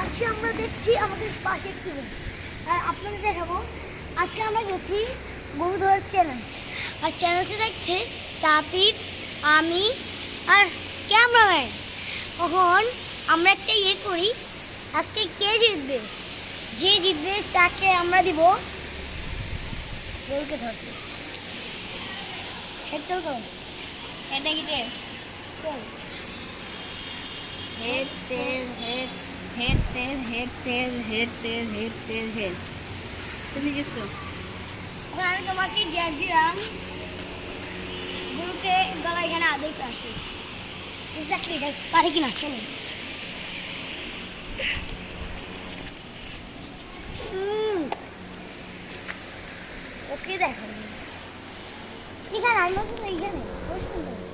আজকে আমরা দেখছি আমাদের পাশে একটি room। আর আপনাদের দেখাবো আজকে আমরা গেছি গরু ধরার চ্যালেঞ্জ আর চ্যালেঞ্জে দেখছে তাপিত আমি আর ক্যামেরাম্যান তখন আমরা একটা ইয়ে করি আজকে কে জিতবে? যে জিতবে তাকে আমরা দিব গরুকে ধরতে। হেড চল এটা কি চল head, tail, head head, tail head tail head tail head tail, head. তুমি এখন আমি তোমাকে ড্যাগ দিলাম। গরুকে গলা এখানে আদেই আসে। এক্স্যাক্টলি গাইস পারে কিনা? চলো। ওকে দেখো। এখানে আমি এইখানে। বসুন তো।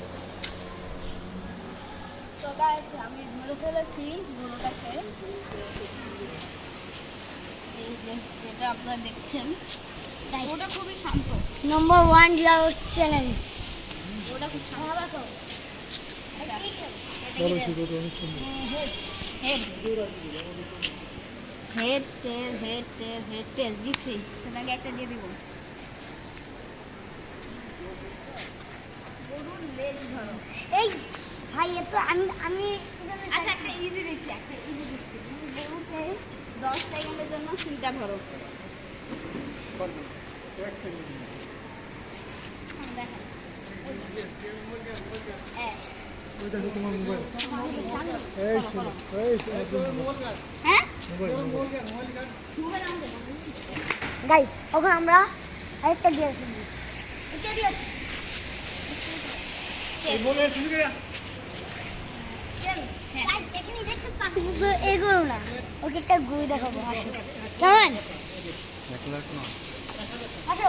আমি ধরে ফেলেছি গরুটাকে। যেটা আপনারা দেখছেন। ওটা খুবই শান্ত। নম্বর ওয়ান ডিয়ার চ্যালেঞ্জ ওটা খুব শান্ত। আচ্ছা এটা কি head head. Tail head tail head tail জিতছি তোমাকে একটা দিয়ে দিব। গরুর লেজ ধরো। এই ভাই এ তো আমি আমি আচ্ছা একটা ইজি দিচ্ছি একটা ইজি দিচ্ছি তুমি গরুকে দশ সেকেন্ডের জন্য সিলটা ধরো হ্যাঁ, দেখেন। এক। হ্যাঁ মোবাইল আমাদের না। গাইস এখন আমরা আরেকটা ডিয়ার কিনবো এটা দিয়ে তো এগোলো না ওকে একটা গরু দেখাবো আসো। কেমন? আসো।